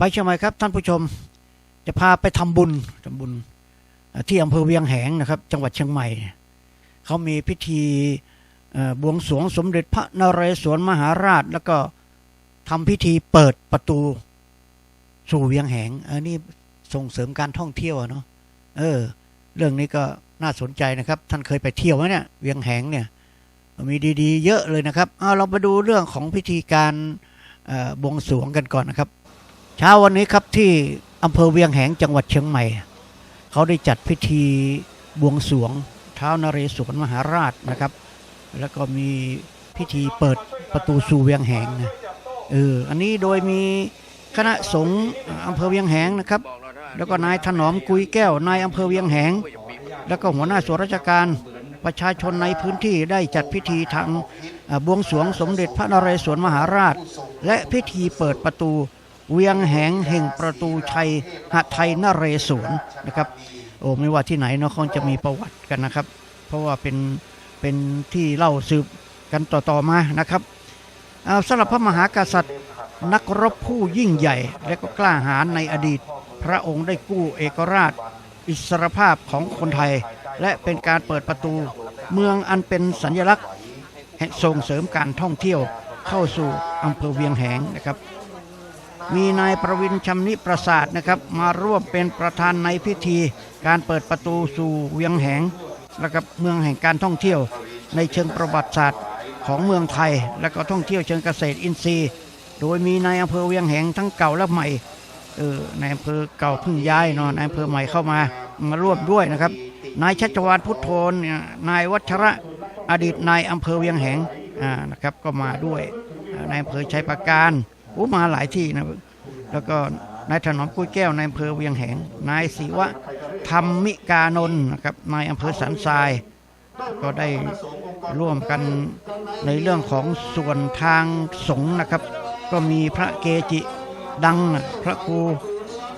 ไปเชียงใหม่ครับท่านผู้ชมจะพาไปทำบุญทำบุญที่อำเภอเวียงแหงนะครับ จังหวัดเชียงใหม่ เขามีพิธีบวงสรวงสมเด็จพระนเรศวรมหาราช แล้วก็ทำพิธีเปิดประตูสู่เวียงแหงอันนี้ส่งเสริมการท่องเที่ยวเนาะเออ เรื่องนี้ก็น่าสนใจนะครับ ท่านเคยไปเที่ยวไหมเนี่ยเวียงแหงเนี่ยมีดีๆ เยอะเลยนะครับเอาเราไปดูเรื่องของพิธีการบวงสรวงกันก่อนนะครับ เช้าวันนี้ครับที่อำเภอเวียงแหงจังหวัดเชียงใหม่ เขาได้จัดพิธีบวงสรวงเท้านเรศวรมหาราชนะครับ แล้วก็มีพิธีเปิดประตูสู่เวียงแหงนะเอออันนี้โดยมีคณะสงฆ์อำเภอเวียงแหงนะครับ แล้วก็นายถนอมกุยแก้วนายอำเภอเวียงแหง แล้วก็หัวหน้าส่วนราชการประชาชนในพื้นที่ได้จัดพิธีทางบวงสรวงสมเด็จพระนเรศวรมหาราช และพิธีเปิดประตู เวียงแหงแห่งประตูชัยหไทยนเรศวรนะครับโอ้ไม่ว่าที่ไหนเนาะคงจะมีประวัติกันนะครับ เพราะว่าเป็นเป็นที่เล่าสืบกันต่อๆมานะครับเอาสำหรับพระมหากษัตริย์นักรบผู้ยิ่งใหญ่ และก็กล้าหาญในอดีต พระองค์ได้กู้เอกราช อิสรภาพของคนไทย และเป็นการเปิดประตูเมืองอันเป็นสัญลักษณ์ส่งเสริมการท่องเที่ยวเข้าสู่อำเภอเวียงแหงนะครับ มีนายประวินชำนิประสาทนะครับมาร่วมเป็นประธานในพิธี การเปิดประตูสู่เวียงแหงนะครับเมืองแห่งการท่องเที่ยว ในเชิงประวัติศาสตร์ของเมืองไทย และก็ท่องเที่ยวเชิงเกษตรอินทรีย์ โดยมีนายอำเภอเวียงแหงทั้งเก่าและใหม่เออนายอำเภอเก่าเพิ่งย้ายเนาะนายอำเภอใหม่เข้ามามาร่วมด้วยนะครับ นายชัชวานพุทโธนนายวัชระอดีตนายอำเภอเวียงแหงอ่านะครับก็มาด้วยนายอำเภอชัยประการ อ้มาหลายที่นะแล้วก็นายถนอมกุ้ยแก้วนายอำเภอเวียงแหงนายศิวะธรรมิกานนท์นะครับนายอำเภอสันทราย ก็ได้ร่วมกันในเรื่องของส่วนทางสงฆ์นะครับ ก็มีพระเกจิดังพระครู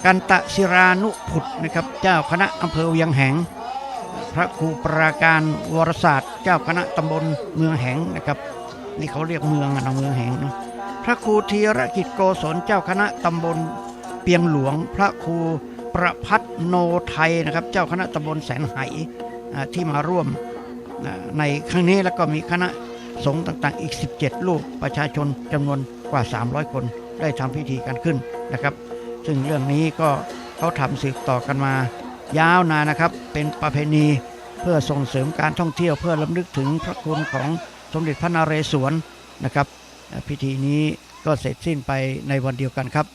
กันตะศิรานุพุทธนะครับ เจ้าคณะอำเภอเวียงแหง พระครูปราการวรศาสตร์ เจ้าคณะตำบลเมืองแหงนะครับ นี่เขาเรียกเมืองนะเมืองแหงเนาะ ระครูธีรกิจโกศลเจ้าคณะตำบลเปียงหลวง พระครูประพัฒโนไทยนะครับ เจ้าคณะตำบลแสนไห่ที่มาร่วมในครั้งนี้แล้วก็มีคณะสงฆ์ต่างๆ อีก 17รูปประชาชนจำนวนกว่า 300 คนได้ทำพิธีกันขึ้นนะครับ ซึ่งเรื่องนี้ก็เขาทำสืบต่อกันมายาวนานนะครับ เป็นประเพณีเพื่อส่งเสริมการท่องเที่ยวเพื่อลำลึกถึงพระคุณของสมเด็จพระนเรศวรนะครับ พิธีนี้ก็เสร็จสิ้นไปในวันเดียวกันครับ